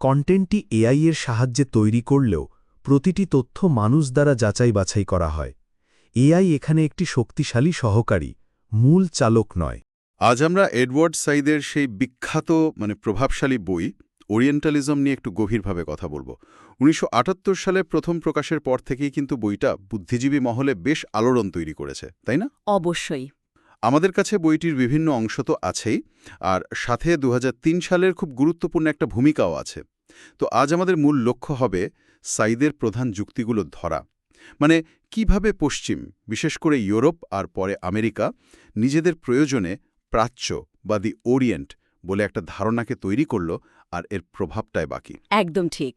কন্টেন্টটি AI এর সাহায্যে তৈরি করলেও প্রতিটি তথ্য মানুষ দ্বারা যাচাই বাছাই করা হয়। এআই এখানে একটি শক্তিশালী সহকারী মূল চালক নয়। আজ আমরা এডওয়ার্ড সাইদের সেই বিখ্যাত মানে প্রভাবশালী বই ওরিয়েন্টালিজম নিয়ে একটু গভীরভাবে কথা বলব। উনিশশো আটাত্তর সালে প্রথম প্রকাশের পর থেকেই কিন্তু বইটা বুদ্ধিজীবী মহলে বেশ আলোড়ন তৈরি করেছে তাই না? অবশ্যই। আমাদের কাছে বইটির বিভিন্ন অংশ তো আছেই, আর সাথে দু হাজার তিন সালের খুব গুরুত্বপূর্ণ একটা ভূমিকাও আছে। তো আজ আমাদের মূল লক্ষ্য হবে সাইদের প্রধান যুক্তিগুলো ধরা। মানে কীভাবে পশ্চিম, বিশেষ করে ইউরোপ আর পরে আমেরিকা, নিজেদের প্রয়োজনে প্রাচ্য বা দি ওরিয়েন্ট বলে একটা ধারণাকে তৈরি করল আর এর প্রভাবটাই বাকি। একদম ঠিক।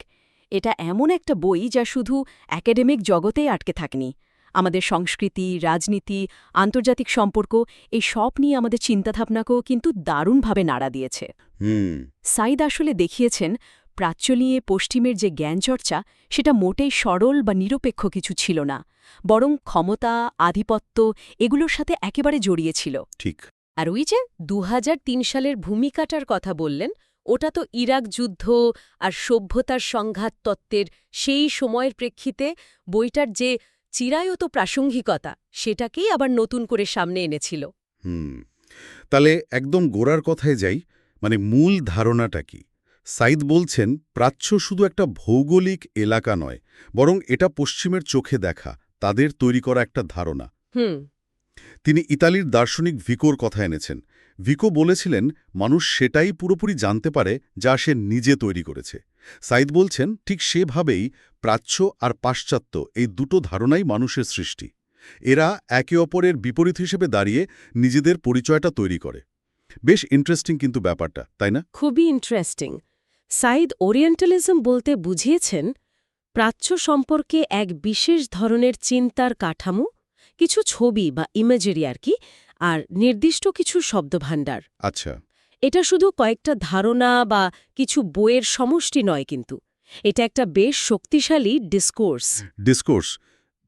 এটা এমন একটা বই যা শুধু একাডেমিক জগতেই আটকে থাকেনি। আমাদের সংস্কৃতি রাজনীতি আন্তর্জাতিক সম্পর্ক এই সব নিয়ে আমাদের চিন্তাভাবনাকেও কিন্তু দারুণভাবে নাড়া দিয়েছে। সাইদ আসলে দেখিয়েছেন প্রাচ্য নিয়ে পশ্চিমের যে জ্ঞানচর্চা সেটা মোটেই সরল বা নিরপেক্ষ কিছু ছিল না। বরং ক্ষমতা আধিপত্য এগুলোর সাথে একেবারে জড়িয়েছিল ঠিক। আর ওই যে দু হাজার তিন সালের ভূমিকাটার কথা বললেন ওটা তো ইরাক যুদ্ধ আর সভ্যতার সংঘাত তত্ত্বের সেই সময়ের প্রেক্ষিতে বইটার যে চিরায়ত প্রাসঙ্গিকতা সেটাকেই আবার নতুন করে সামনে এনেছিল। হুম তাহলে একদম গোড়ার কথায় যাই মানে মূল ধারণাটা কি? সাইদ বলছেন প্রাচ্য শুধু একটা ভৌগোলিক এলাকা নয় বরং এটা পশ্চিমের চোখে দেখা তাদের তৈরি করা একটা ধারণা। হুম। তিনি ইতালির দার্শনিক ভিকোর কথা এনেছেন ভিকো বলেছিলেন, মানুষ সেটাই পুরোপুরি জানতে পারে যা সে নিজে তৈরি করেছে। সাইদ বলছেন, ঠিক সেভাবেই প্রাচ্য আর পাশ্চাত্য এই দুটো ধারণাই মানুষের সৃষ্টি। এরা একে অপরের বিপরীত হিসেবে দাঁড়িয়ে নিজেদের পরিচয়টা তৈরি করে। বেশ ইন্টারেস্টিং কিন্তু ব্যাপারটা, তাই না? খুবই ইন্টারেস্টিং সাইদ ওরিয়েন্টালিজম বলতে বুঝিয়েছেন, প্রাচ্য সম্পর্কে এক বিশেষ ধরনের চিন্তার কাঠামো, কিছু ছবি বা ইমেজেরি আর কি আর নির্দিষ্ট কিছু শব্দভাণ্ডার। আচ্ছা। এটা শুধু কয়েকটা ধারণা বা কিছু বইয়ের সমষ্টি নয় কিন্তু। এটা একটা বেশ শক্তিশালী ডিসকোর্স। ডিসকোর্স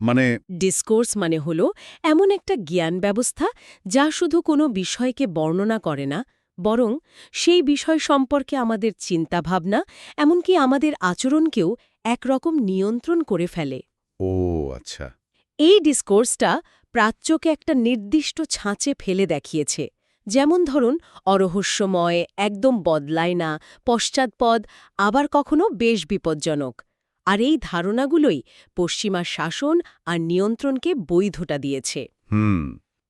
মানে ডিসকোর্স মানে হল এমন একটা জ্ঞান ব্যবস্থা যা শুধু কোনো বিষয়কে বর্ণনা করে না বরং সেই বিষয় সম্পর্কে আমাদের চিন্তাভাবনা এমনকি আমাদের আচরণকেও একরকম নিয়ন্ত্রণ করে ফেলে। ও আচ্ছা। এই ডিসকোর্সটা প্রাচ্যকে একটা নির্দিষ্ট ছাঁচে ফেলে দেখিয়েছে। যেমন ধরুন অরহস্যময় একদম বদলায় না পশ্চাৎপদ আবার কখনো বেশ বিপজ্জনক। আর এই ধারণাগুলোই পশ্চিমা শাসন আর নিয়ন্ত্রণকে বৈধটা দিয়েছে। হুম।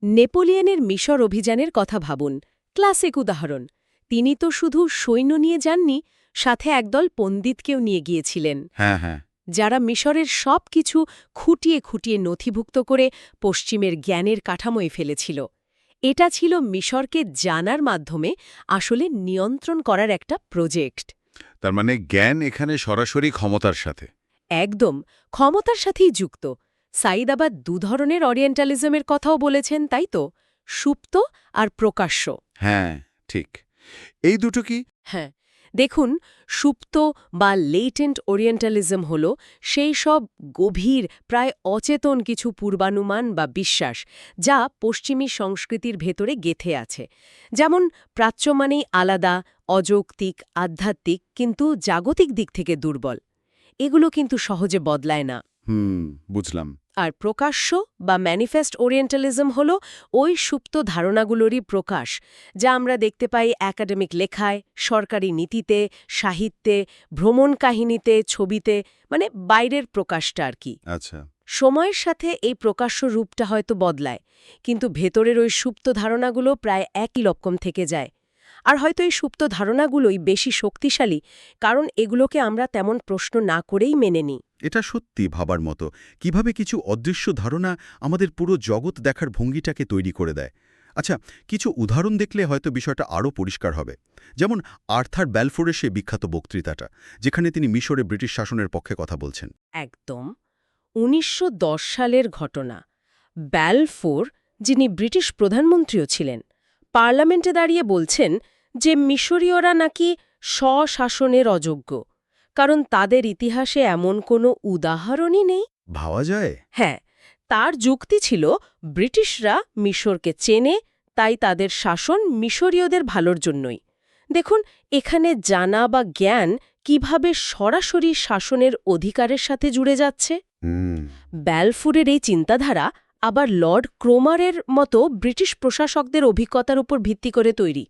নেপোলিয়নের মিশর অভিযানের কথা ভাবুন। ক্লাসিক উদাহরণ তিনি তো শুধু সৈন্য নিয়ে যাননি সাথে একদল পণ্ডিতকেও নিয়ে গিয়েছিলেন। হ্যাঁ হ্যাঁ। যারা মিশরের সব কিছু খুঁটিয়ে খুঁটিয়ে নথিভুক্ত করে পশ্চিমের জ্ঞানের কাঠামোয় ফেলেছিল। এটা ছিল মিশরকে জানার মাধ্যমে আসলে নিয়ন্ত্রণ করার একটা প্রজেক্ট। তার মানে জ্ঞান এখানে সরাসরি ক্ষমতার সাথে। একদম ক্ষমতার সাথেই যুক্ত। সাইদ আবার দু ধরনের অরিয়েন্টালিজমের কথাও বলেছেন তাই তো? সুপ্ত আর প্রকাশ্য। হ্যাঁ ঠিক। এই দুটো কি? হ্যাঁ দেখুন, সুপ্ত বা লেটেন্ট ওরিয়েন্টালিজম হল সেই সব গভীর, প্রায় অচেতন কিছু পূর্বানুমান বা বিশ্বাস যা পশ্চিমী সংস্কৃতির ভেতরে গেথে আছে। যেমন, প্রাচ্য মানেই আলাদা, অযৌক্তিক, আধ্যাত্মিক কিন্তু জাগতিক দিক থেকে দুর্বল। এগুলো কিন্তু সহজে বদলায় না। হুম, বুঝলাম। আর প্রকাশ্য বা ম্যানিফেস্ট ওরিয়েন্টালিজম হল ওই সুপ্ত ধারণাগুলোরই প্রকাশ যা আমরা দেখতে পাই একাডেমিক লেখায় সরকারি নীতিতে সাহিত্যে ভ্রমণ কাহিনীতে ছবিতে মানে বাইরের প্রকাশটা আর কি। আচ্ছা। সময়ের সাথে এই প্রকাশ্য রূপটা হয়তো বদলায় কিন্তু ভেতরের ওই সুপ্ত ধারণাগুলো প্রায় একই রকম থেকে যায়। আর হয়তো এই সুপ্ত ধারণাগুলোই বেশি শক্তিশালী কারণ এগুলোকে আমরা তেমন প্রশ্ন না করেই মেনে নিই। এটা সত্যি ভাবার মতো। কীভাবে কিছু অদৃশ্য ধারণা আমাদের পুরো জগৎ দেখার ভঙ্গিটাকে তৈরি করে দেয়। আচ্ছা কিছু উদাহরণ দেখলে হয়তো বিষয়টা আরও পরিষ্কার হবে। যেমন আর্থার ব্যালফোরের সে বিখ্যাত বক্তৃতাটা, যেখানে তিনি মিশরে ব্রিটিশ শাসনের পক্ষে কথা বলছেন। একদম। উনিশশো দশ সালের ঘটনা। ব্যালফোর, যিনি ব্রিটিশ প্রধানমন্ত্রীও ছিলেন, পার্লামেন্টে দাঁড়িয়ে বলছেন যে মিশরীয়রা নাকি স্বশাসনের অযোগ্য। কারণ তাদের ইতিহাসে এমন কোনো উদাহরণই নেই। ভাবা যায়? হ্যাঁ তার যুক্তি ছিল ব্রিটিশরা মিশরকে চেনে তাই তাদের শাসন মিশরীয়দের ভালোর জন্যই। দেখুন এখানে জানা বা জ্ঞান কীভাবে সরাসরি শাসনের অধিকারের সাথে জুড়ে যাচ্ছে? ব্যালফুরের এই চিন্তাধারা আবার লর্ড ক্রোমারের মতো ব্রিটিশ প্রশাসকদের অভিজ্ঞতার উপর ভিত্তি করে তৈরি।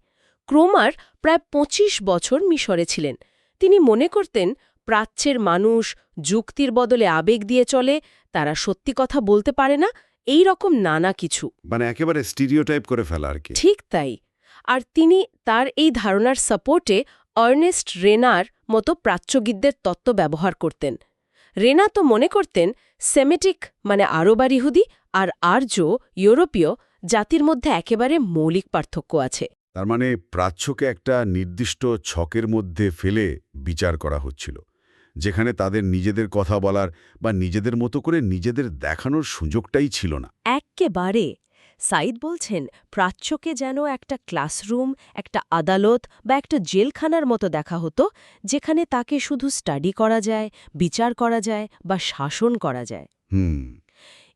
ক্রোমার প্রায় ২৫ বছর মিশরে ছিলেন। তিনি মনে করতেন প্রাচ্যের মানুষ যুক্তির বদলে আবেগ দিয়ে চলে তারা সত্যি কথা বলতে পারে না এই রকম নানা কিছু। মানে একেবারে স্টিরিওটাইপ করে ফেলা আর কি। ঠিক তাই। আর তিনি তার এই ধারণার সাপোর্টে আর্নেস্ট রেনার মতো প্রাচ্যবিদদের তত্ত্ব ব্যবহার করতেন। রেনা তো মনে করতেন সেমেটিক মানে আরবার ইহুদি আর আর্য ইউরোপীয় জাতির মধ্যে একেবারে মৌলিক পার্থক্য আছে। তার মানে প্রাচ্যকে একটা নির্দিষ্ট ছকের মধ্যে ফেলে বিচার করা হচ্ছিল যেখানে তাদের নিজেদের কথা বলার বা নিজেদের মতো করে নিজেদের দেখানোর সুযোগটাই ছিল না। এক্কেবারে! সাইদ বলছেন প্রাচ্যকে যেন একটা ক্লাসরুম একটা আদালত বা একটা জেলখানার মতো দেখা হতো যেখানে তাকে শুধু স্টাডি করা যায় বিচার করা যায় বা শাসন করা যায়। হুম।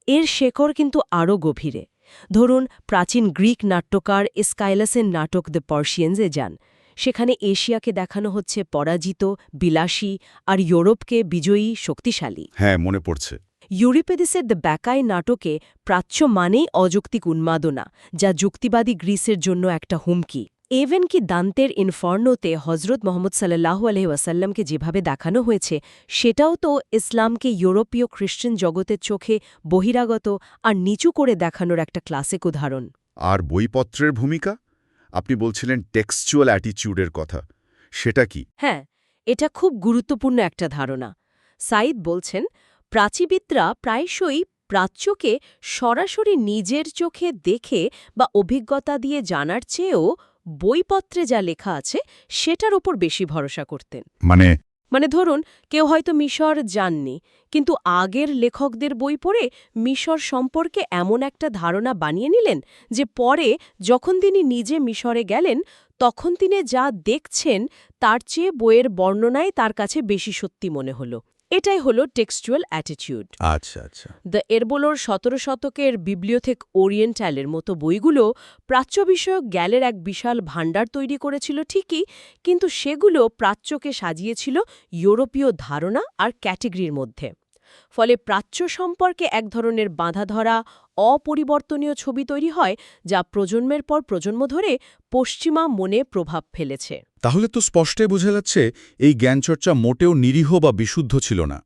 এর শেকড় কিন্তু আরও গভীরে। ধরুন প্রাচীন গ্রিক নাট্যকার স্কাইলাসের নাটক দ্য পার্সিয়ান্সে যান। সেখানে এশিয়াকে দেখানো হচ্ছে পরাজিত বিলাসী আর ইউরোপকে বিজয়ী শক্তিশালী। হ্যাঁ মনে পড়ছে। ইউরিপেদিসের দ্য ব্যাকাই নাটকে প্রাচ্য মানেই অযৌক্তিক উন্মাদনা যা যুক্তিবাদী গ্রিসের জন্য একটা হুমকি। এভেন কি দান্তের ইনফর্নোতে হজরত মোহাম্মদ সাল্লাহু আলহিউসাল্লামকে যেভাবে দেখানো হয়েছে সেটাও তো ইসলামকে ইউরোপীয় খ্রিস্টান জগতের চোখে বহিরাগত আর নিচু করে দেখানোর একটা ক্লাসিক উদাহরণ। আর বইপত্রের ভূমিকা? আপনি বলছিলেন টেক্সচুয়াল অ্যাটিচিউডের কথা। সেটা কি? হ্যাঁ এটা খুব গুরুত্বপূর্ণ একটা ধারণা। সাইদ বলছেন প্রাচীবিদরা প্রায়শই প্রাচ্যকে সরাসরি নিজের চোখে দেখে বা অভিজ্ঞতা দিয়ে জানার চেয়েও বইপত্রে যা লেখা আছে সেটার ওপর বেশি ভরসা করতেন। মানে? মানে ধরুন কেউ হয়তো মিশর যাননি কিন্তু আগের লেখকদের বই পড়ে মিশর সম্পর্কে এমন একটা ধারণা বানিয়ে নিলেন যে পরে যখন তিনি নিজে মিশরে গেলেন তখন তিনি যা দেখছেন তার চেয়ে বইয়ের বর্ণনায় তার কাছে বেশি সত্যি মনে হলো। এটাই হলো টেক্সচুয়াল অ্যাটিটিউড। আচ্ছা আচ্ছা। দ্য এরবোলোর সতেরো শতকের বিব্লিওথেক ওরিয়েন্টালের মতো বইগুলো প্রাচ্য বিষয়ক গ্যালের এক বিশাল ভাণ্ডার তৈরি করেছিল ঠিকই কিন্তু সেগুলো প্রাচ্যকে সাজিয়েছিল ইউরোপীয় ধারণা আর ক্যাটেগরির মধ্যে। ফলে প্রাচ্য সম্পর্কে এক ধরনের বাঁধা ধরা অপরিবর্তনীয় ছবি তৈরি হয় যা প্রজন্মের পর প্রজন্ম ধরে পশ্চিমা মনে প্রভাব ফেলেছে। তাহলে তো স্পষ্টে বোঝা যাচ্ছে এই জ্ঞানচর্চা মোটেও নিরীহ বা বিশুদ্ধ ছিল না।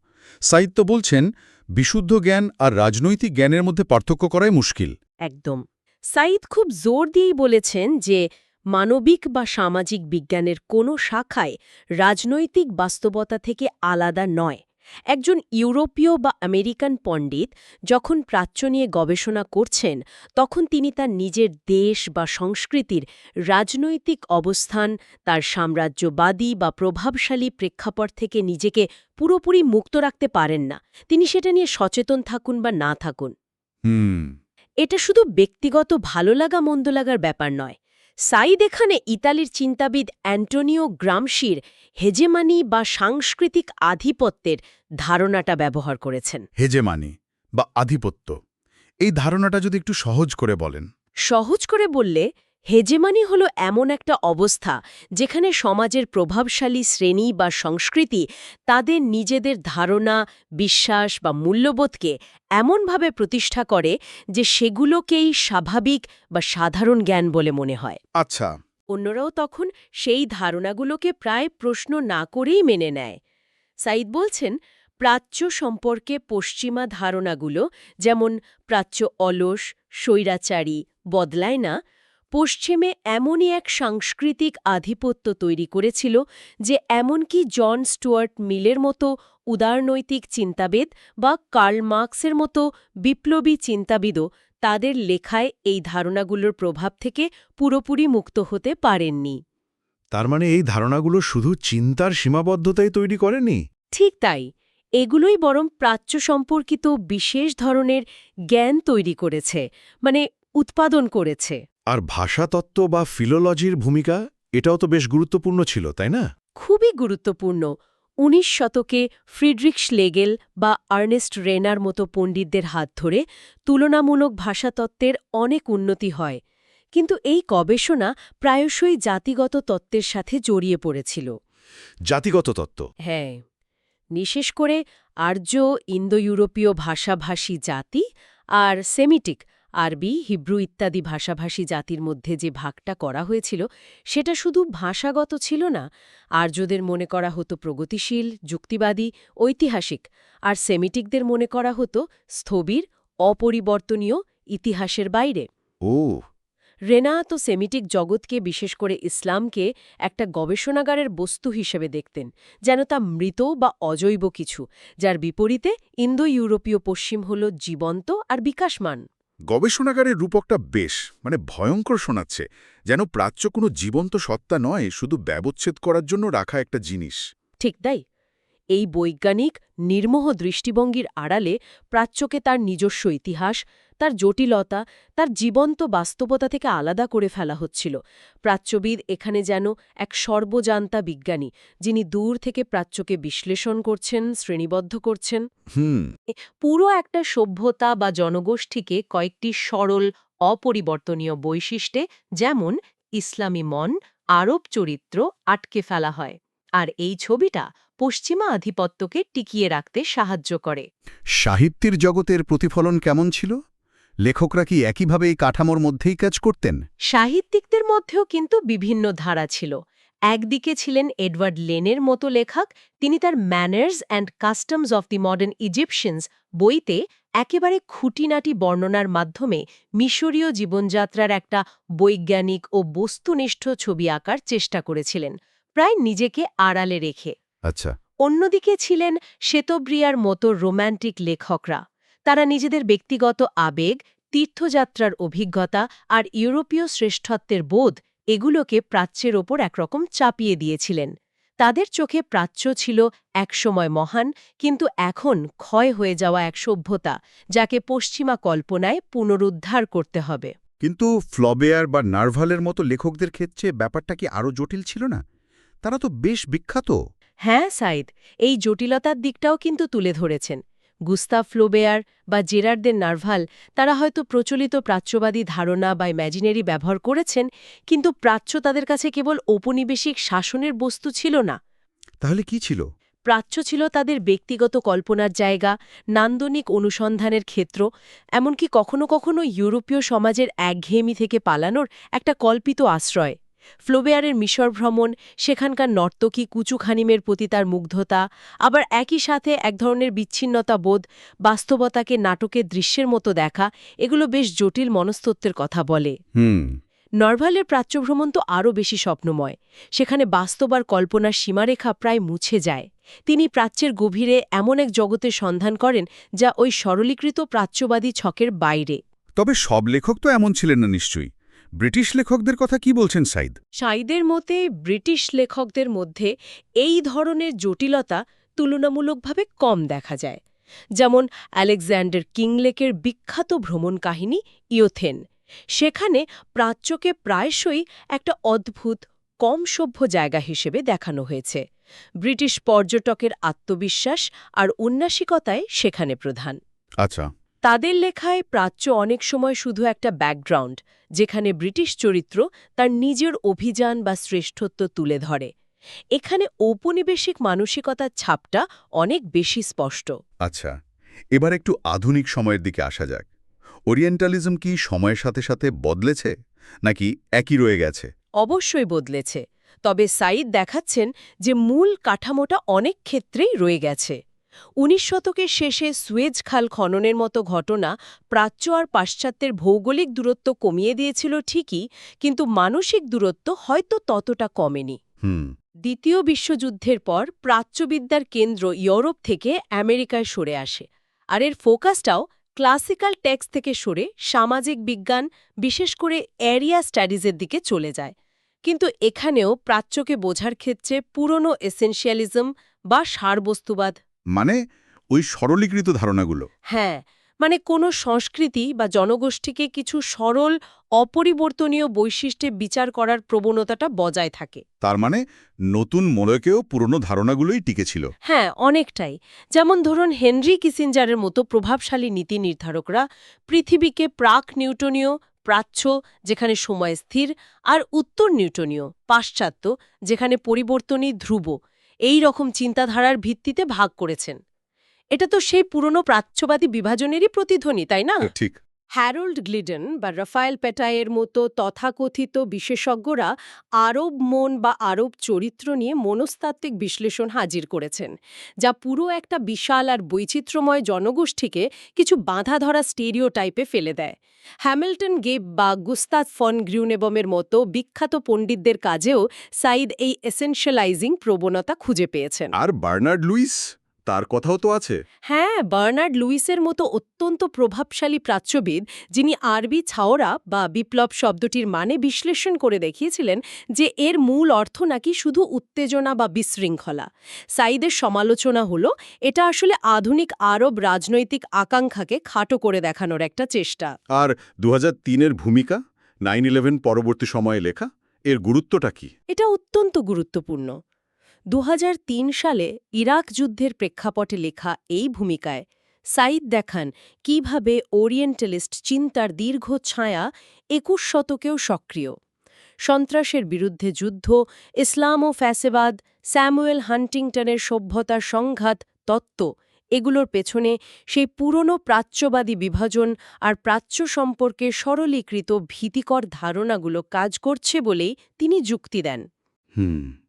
সাহিত্য বলছেন বিশুদ্ধ জ্ঞান আর রাজনৈতিক জ্ঞানের মধ্যে পার্থক্য করাই মুশকিল। একদম। সাইদ খুব জোর দিয়েই বলেছেন যে মানবিক বা সামাজিক বিজ্ঞানের কোনো শাখায় রাজনৈতিক বাস্তবতা থেকে আলাদা নয়। একজন ইউরোপীয় বা আমেরিকান পণ্ডিত যখন প্রাচ্য নিয়ে গবেষণা করছেন তখন তিনি তার নিজের দেশ বা সংস্কৃতির রাজনৈতিক অবস্থান তার সাম্রাজ্যবাদী বা প্রভাবশালী প্রেক্ষাপট থেকে নিজেকে পুরোপুরি মুক্ত রাখতে পারেন না। তিনি সেটা নিয়ে সচেতন থাকুন বা না থাকুন। এটা শুধু ব্যক্তিগত ভালো লাগা মন্দ লাগার ব্যাপার নয়। সাইদ এখানে ইতালির চিন্তাবিদ অ্যান্টোনিও গ্রামশির হেজেমানি বা সাংস্কৃতিক আধিপত্যের ধারণাটা ব্যবহার করেছেন। হেজেমানি বা আধিপত্য এই ধারণাটা যদি একটু সহজ করে বলেন। সহজ করে বললে হেজেমানি হল এমন একটা অবস্থা যেখানে সমাজের প্রভাবশালী শ্রেণি বা সংস্কৃতি তাদের নিজেদের ধারণা বিশ্বাস বা মূল্যবোধকে এমনভাবে প্রতিষ্ঠা করে যে সেগুলোকেই স্বাভাবিক বা সাধারণ জ্ঞান বলে মনে হয়। আচ্ছা। অন্যরাও তখন সেই ধারণাগুলোকে প্রায় প্রশ্ন না করেই মেনে নেয়। সাইদ বলছেন প্রাচ্য সম্পর্কে পশ্চিমা ধারণাগুলো যেমন প্রাচ্য অলস স্বৈরাচারী বদলায় না পশ্চিমে এমনই এক সাংস্কৃতিক আধিপত্য তৈরি করেছিল যে এমনকি জন স্টুয়ার্ট মিলের মতো উদারনৈতিক চিন্তাবিদ বা কার্ল মার্কসের মতো বিপ্লবী চিন্তাবিদও তাদের লেখায় এই ধারণাগুলোর প্রভাব থেকে পুরোপুরি মুক্ত হতে পারেননি। তার মানে এই ধারণাগুলো শুধু চিন্তার সীমাবদ্ধতাই তৈরি করেনি? ঠিক তাই। এগুলোই বরং প্রাচ্য সম্পর্কিত বিশেষ ধরনের জ্ঞান তৈরি করেছে মানে উৎপাদন করেছে। আর ভাষাতত্ত্ব বা ফিলোলজির ভূমিকা এটাও তো বেশ গুরুত্বপূর্ণ ছিল তাই না? খুবই গুরুত্বপূর্ণ। উনিশ শতকে ফ্রিডরিক শ্লেগেল বা আর্নেস্ট রেনার মতো পণ্ডিতদের হাত ধরে তুলনামূলক ভাষাতত্ত্বের অনেক উন্নতি হয়। কিন্তু এই গবেষণা প্রায়শই জাতিগত তত্ত্বের সাথে জড়িয়ে পড়েছিল। জাতিগত তত্ত্ব? হ্যাঁ। বিশেষ করে আর্য ইন্দো ইউরোপীয় ভাষাভাষী জাতি আর সেমিটিক আরবি হিব্রু ইত্যাদি ভাষাভাষী জাতির মধ্যে যে ভাগটা করা হয়েছিল সেটা শুধু ভাষাগত ছিল না আর্যদের মনে করা হতো প্রগতিশীল যুক্তিবাদী ঐতিহাসিক আর সেমিটিকদের মনে করা হতো স্থবির অপরিবর্তনীয় ইতিহাসের বাইরে। ও রেনাত সেমিটিক জগৎকে বিশেষ করে ইসলামকে একটা গবেষণাগারের বস্তু হিসেবে দেখতেন যেন তা মৃত বা অজৈব কিছু যার বিপরীতে ইন্দো ইউরোপীয় পশ্চিম হল জীবন্ত আর বিকাশমান। গবেষণাগারের রূপকটা বেশ মানে ভয়ঙ্কর শোনাচ্ছে, যেন প্রাচ্য কোনো জীবন্ত সত্তা নয়, শুধু ব্যবচ্ছেদ করার জন্য রাখা একটা জিনিস। ঠিক তাই। এই বৈজ্ঞানিক নির্মোহ দৃষ্টিভঙ্গির আড়ালে প্রাচ্যকে তার নিজস্ব ইতিহাস তার জটিলতা তার জীবন্ত বাস্তবতা থেকে আলাদা করে ফেলা হচ্ছিল। প্রাচ্যবিদ এখানে যেন এক সর্বজান্তা বিজ্ঞানী যিনি দূর থেকে প্রাচ্যকে বিশ্লেষণ করছেন শ্রেণীবদ্ধ করছেন। পুরো একটা সভ্যতা বা জনগোষ্ঠীকে কয়েকটি সরল অপরিবর্তনীয় বৈশিষ্ট্যে যেমন ইসলামী মন আরব চরিত্র আটকে ফেলা হয়। আর এই ছবিটা পশ্চিমা আধিপত্যকে টিকিয়ে রাখতে সাহায্য করে। সাহিত্যের জগতের প্রতিফলন কেমন ছিল? লেখকরা কি একইভাবে এই কাঠামোর মধ্যেই কাজ করতেন? সাহিত্যিকদের মধ্যেও কিন্তু বিভিন্ন ধারা ছিল। একদিকে ছিলেন এডওয়ার্ড লেনের মতো লেখক তিনি তার manners and customs of the modern Egyptians বইতে একেবারে খুঁটিনাটি বর্ণনার মাধ্যমে মিশরীয় জীবনযাত্রার একটা বৈজ্ঞানিক ও বস্তুনিষ্ঠ ছবি আঁকার চেষ্টা করেছিলেন। প্রায় নিজেকে আড়ালে রেখে। আচ্ছা। অন্যদিকে ছিলেন শ্বেতব্রিয়ার মতো রোম্যান্টিক লেখকরা। তারা নিজেদের ব্যক্তিগত আবেগ তীর্থযাত্রার অভিজ্ঞতা আর ইউরোপীয় শ্রেষ্ঠত্বের বোধ এগুলোকে প্রাচ্যের ওপর একরকম চাপিয়ে দিয়েছিলেন। তাদের চোখে প্রাচ্য ছিল একসময় মহান কিন্তু এখন ক্ষয় হয়ে যাওয়া এক সভ্যতা যাকে পশ্চিমা কল্পনায় পুনরুদ্ধার করতে হবে। কিন্তু ফ্লবেয়ার বা নার্ভালের মতো লেখকদের ক্ষেত্রে ব্যাপারটা কি আরও জটিল ছিল না? তারা তো বেশ বিখ্যাত। হ্যাঁ সাইদ এই জটিলতার দিকটাও কিন্তু তুলে ধরেছেন। গুস্তাভ ফ্লোবেয়ার বা জেরার্দের নার্ভাল তারা হয়তো প্রচলিত প্রাচ্যবাদী ধারণা বা ইম্যাজিনারি ব্যবহার করেছেন কিন্তু প্রাচ্য তাদের কাছে কেবল ঔপনিবেশিক শাসনের বস্তু ছিল না। তাহলে কি ছিল? প্রাচ্য ছিল তাদের ব্যক্তিগত কল্পনার জায়গা নান্দনিক অনুসন্ধানের ক্ষেত্র এমনকি কখনো কখনো ইউরোপীয় সমাজের একঘেয়েমি থেকে পালানোর একটা কল্পিত আশ্রয়। ফ্লোবেয়ারের মিশর ভ্রমণ সেখানকার নর্তকী কুচু খানিমের প্রতি তার মুগ্ধতা আবার একই সাথে এক ধরনের বিচ্ছিন্নতা বোধ বাস্তবতাকে নাটকের দৃশ্যের মতো দেখা এগুলো বেশ জটিল মনস্তত্ত্বের কথা বলে। নরভালের প্রাচ্যভ্রমণ তো আরও বেশি স্বপ্নময় সেখানে বাস্তব আর কল্পনার সীমারেখা প্রায় মুছে যায়। তিনি প্রাচ্যের গভীরে এমন এক জগতের সন্ধান করেন যা ওই সরলীকৃত প্রাচ্যবাদী ছকের বাইরে। তবে সব লেখক তো এমন ছিলেন না নিশ্চয়ই। ব্রিটিশ লেখকদের কথা কি বলছেন সাইদ সাইদের মতে ব্রিটিশ লেখকদের মধ্যে এই ধরনের জটিলতা তুলনামূলকভাবে কম দেখা যায়। যেমন আলেকজান্ডার কিংলেকের বিখ্যাত ভ্রমণ কাহিনী ইয়োথেন। সেখানে প্রাচ্যকে প্রায়শই একটা অদ্ভুত কম সভ্য জায়গা হিসেবে দেখানো হয়েছে। ব্রিটিশ পর্যটকের আত্মবিশ্বাস আর উন্নাসিকতায় সেখানে প্রধান। আচ্ছা। তাদের লেখায় প্রাচ্য অনেক সময় শুধু একটা ব্যাকগ্রাউন্ড যেখানে ব্রিটিশ চরিত্র তার নিজের অভিযান বা শ্রেষ্ঠত্ব তুলে ধরে। এখানে ঔপনিবেশিক মানসিকতার ছাপটা অনেক বেশি স্পষ্ট। আচ্ছা এবার একটু আধুনিক সময়ের দিকে আসা যাক। ওরিয়েন্টালিজম কি সময়ের সাথে সাথে বদলেছে নাকি একই রয়ে গেছে? অবশ্যই বদলেছে তবে সাইদ দেখাচ্ছেন যে মূল কাঠামোটা অনেক ক্ষেত্রেই রয়ে গেছে। উনিশ শতকের শেষে সুয়েজ খাল খননের মতো ঘটনা প্রাচ্য আর পাশ্চাত্যের ভৌগোলিক দূরত্ব কমিয়ে দিয়েছিল ঠিকই কিন্তু মানসিক দূরত্ব হয়তো ততটা কমেনি। হুম। দ্বিতীয় বিশ্বযুদ্ধের পর প্রাচ্যবিদ্যার কেন্দ্র ইউরোপ থেকে আমেরিকায় সরে আসে আর এর ফোকাসটাও ক্লাসিক্যাল টেক্সট থেকে সরে সামাজিক বিজ্ঞান বিশেষ করে এরিয়া স্টাডিজের দিকে চলে যায়। কিন্তু এখানেও প্রাচ্যকে বোঝার ক্ষেত্রে পুরনো এসেনশিয়ালিজম বা সারবস্তুবাদ মানে ওই সরলীকৃত ধারণাগুলো। হ্যাঁ মানে কোনো সংস্কৃতি বা জনগোষ্ঠীকে কিছু সরল অপরিবর্তনীয় বৈশিষ্ট্যে বিচার করার প্রবণতাটা বজায় থাকে। তার মানে নতুন মলকেও পুরনো ধারণাগুলোই টিকেছিল হ্যাঁ অনেকটাই। যেমন ধরুন হেনরি কিসিঞ্জারের মতো প্রভাবশালী নীতি নির্ধারকরা পৃথিবীকে প্রাক নিউটনীয় প্রাচ্য যেখানে সময় স্থির আর উত্তর নিউটনীয় পাশ্চাত্য যেখানে পরিবর্তনই ধ্রুব এই রকম চিন্তাধারার ভিত্তিতে ভাগ করেছেন। এটা তো সেই পুরনো প্রাচ্যবাদী বিভাজনেরই প্রতিধ্বনি, তাই না? ঠিক। হ্যারোল্ড গ্লিডন বা রাফায়েল পেটায়ের মতো তথাকথিত বিশেষজ্ঞরা আরব মন বা আরব চরিত্র নিয়ে মনস্তাত্ত্বিক বিশ্লেষণ হাজির করেছেন, যা পুরো একটা বিশাল আর বৈচিত্র্যময় জনগোষ্ঠীকে কিছু বাঁধা ধরা স্টেরিও টাইপে ফেলে দেয়। হ্যামিল্টন গেব বা গুস্তাদ ফন গ্রিউনেবমের মতো বিখ্যাত পণ্ডিতদের কাজেও সাইদ এই এসেনশিয়ালাইজিং প্রবণতা খুঁজে পেয়েছেন। আর বার্নার্ড লুইস? তার কথাও তো আছে। হ্যাঁ বার্নার্ড লুইসের মতো অত্যন্ত প্রভাবশালী প্রাচ্যবিদ যিনি আরবি ছাওরা বা বিপ্লব শব্দটির মানে বিশ্লেষণ করে দেখিয়েছিলেন যে এর মূল অর্থ নাকি শুধু উত্তেজনা বা বিশৃঙ্খলা। সাইদের সমালোচনা হল এটা আসলে আধুনিক আরব রাজনৈতিক আকাঙ্ক্ষাকে খাটো করে দেখানোর একটা চেষ্টা। আর দু এর ভূমিকা নাইন ইলেভেন পরবর্তী সময়ে লেখা এর গুরুত্বটা কি? এটা অত্যন্ত গুরুত্বপূর্ণ। দু হাজার তিন সালে ইরাক যুদ্ধের প্রেক্ষাপটে লেখা এই ভূমিকায় সাইদ দেখান কীভাবে ওরিয়েন্টালিস্ট চিন্তার দীর্ঘ ছায়া একুশ শতকেও সক্রিয়। সন্ত্রাসের বিরুদ্ধে যুদ্ধ, ইসলাম ও ফ্যাসেবাদ, স্যামুয়েল হান্টিংটনের সভ্যতার সংঘাত, তত্ত্ব, এগুলোর পেছনে সেই পুরনো প্রাচ্যবাদী বিভাজন আর প্রাচ্য সম্পর্কে সরলীকৃত ভীতিকর ধারণাগুলো কাজ করছে বলেই তিনি যুক্তি দেন। হুম।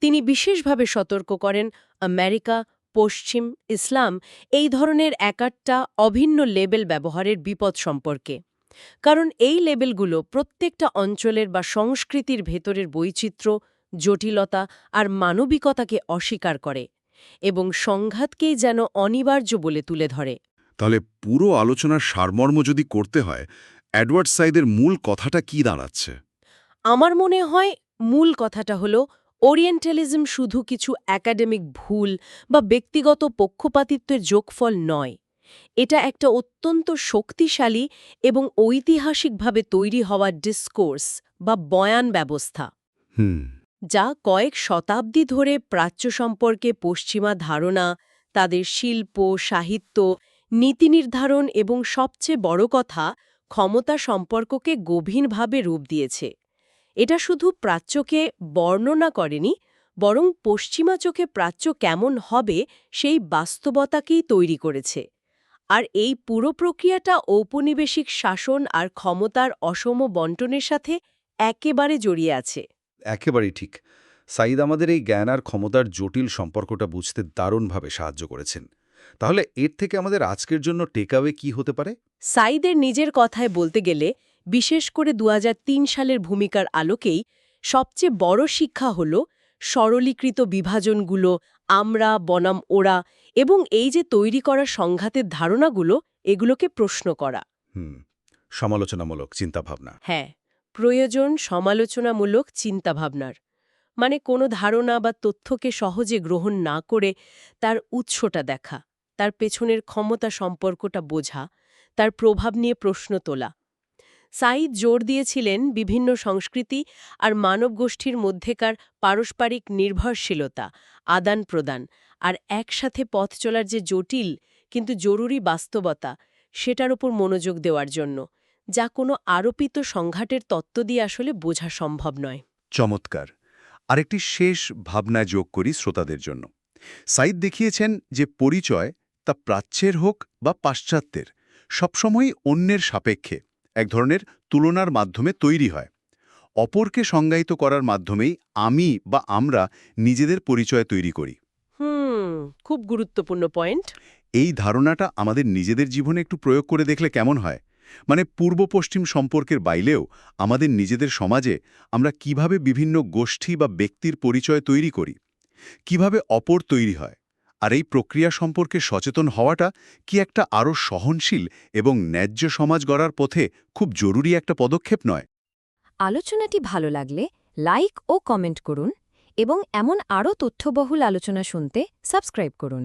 তিনি বিশেষভাবে সতর্ক করেন আমেরিকা পশ্চিম ইসলাম এই ধরনের একাট্টা অভিন্ন লেবেল ব্যবহারের বিপদ সম্পর্কে। কারণ এই লেবেলগুলো প্রত্যেকটা অঞ্চলের বা সংস্কৃতির ভেতরের বৈচিত্র্য জটিলতা আর মানবিকতাকে অস্বীকার করে এবং সংঘাতকেই যেন অনিবার্য বলে তুলে ধরে। তাহলে পুরো আলোচনার সারমর্ম যদি করতে হয় অ্যাডওয়ার্ড সাইদের মূল কথাটা কি দাঁড়াচ্ছে? আমার মনে হয় মূল কথাটা হলো ওরিয়েন্টালিজম শুধু কিছু একাডেমিক ভুল বা ব্যক্তিগত পক্ষপাতিত্বের যোগফল নয়। এটা একটা অত্যন্ত শক্তিশালী এবং ঐতিহাসিকভাবে তৈরি হওয়া ডিসকোর্স বা বয়ান ব্যবস্থা। যা কয়েক শতাব্দী ধরে প্রাচ্য সম্পর্কে পশ্চিমা ধারণা তাদের শিল্প সাহিত্য নীতি নির্ধারণ এবং সবচেয়ে বড় কথা ক্ষমতা সম্পর্ককে গভীরভাবে রূপ দিয়েছে। এটা শুধু প্রাচ্যকে বর্ণনা করেনি বরং পশ্চিমা চোখে প্রাচ্য কেমন হবে সেই বাস্তবতাকেই তৈরি করেছে। আর এই পুরো প্রক্রিয়াটা ঔপনিবেশিক শাসন আর ক্ষমতার অসম বন্টনের সাথে একেবারে জড়িয়ে আছে। একেবারেই ঠিক। সাইদ আমাদের এই জ্ঞান আর ক্ষমতার জটিল সম্পর্কটা বুঝতে দারুণভাবে সাহায্য করেছেন। তাহলে এর থেকে আমাদের আজকের জন্য টেকআওয়ে কি হতে পারে? সাইদের নিজের কথায় বলতে গেলে বিশেষ করে দু হাজার তিন সালের ভূমিকার আলোকেই সবচেয়ে বড় শিক্ষা হল সরলীকৃত বিভাজনগুলো আমরা বনাম ওরা এবং এই যে তৈরি করা সংঘাতের ধারণাগুলো এগুলোকে প্রশ্ন করা। হুম সমালোচনামূলক চিন্তাভাবনা। হ্যাঁ প্রয়োজন সমালোচনামূলক চিন্তাভাবনার। মানে কোনো ধারণা বা তথ্যকে সহজে গ্রহণ না করে তার উৎসটা দেখা তার পেছনের ক্ষমতা সম্পর্কটা বোঝা তার প্রভাব নিয়ে প্রশ্ন তোলা সাইদ জোর দিয়েছিলেন বিভিন্ন সংস্কৃতি আর মানবগোষ্ঠীর মধ্যেকার পারস্পরিক নির্ভরশীলতা, আদান প্রদান আর একসাথে পথ চলার যে জটিল কিন্তু জরুরি বাস্তবতা, সেটার উপর মনোযোগ দেওয়ার জন্য, যা কোনো আরোপিত সংঘাটের তত্ত্ব দিয়ে আসলে বোঝা সম্ভব নয়। চমৎকার। আরেকটি শেষ ভাবনায় যোগ করি শ্রোতাদের জন্য। সাইদ দেখিয়েছেন যে পরিচয় তা প্রাচ্যের হোক বা পাশ্চাত্যের, সবসময়ই অন্যের সাপেক্ষে। এক ধরনের তুলনার মাধ্যমে তৈরি হয়। অপরকে সংজ্ঞায়িত করার মাধ্যমেই আমি বা আমরা নিজেদের পরিচয় তৈরি করি। হুম খুব গুরুত্বপূর্ণ পয়েন্ট। এই ধারণাটা আমাদের নিজেদের জীবনে একটু প্রয়োগ করে দেখলে কেমন হয়? মানে পূর্ব পশ্চিম সম্পর্কের বাইলেও আমাদের নিজেদের সমাজে আমরা কীভাবে বিভিন্ন গোষ্ঠী বা ব্যক্তির পরিচয় তৈরি করি? কীভাবে অপর তৈরি হয়? আর এই প্রক্রিয়া সম্পর্কে সচেতন হওয়াটা কি একটা আরও সহনশীল এবং ন্যায্য সমাজ গড়ার পথে খুব জরুরি একটা পদক্ষেপ নয়? আলোচনাটি ভালো লাগলে লাইক ও কমেন্ট করুন এবং এমন আরও তথ্যবহুল আলোচনা শুনতে সাবস্ক্রাইব করুন।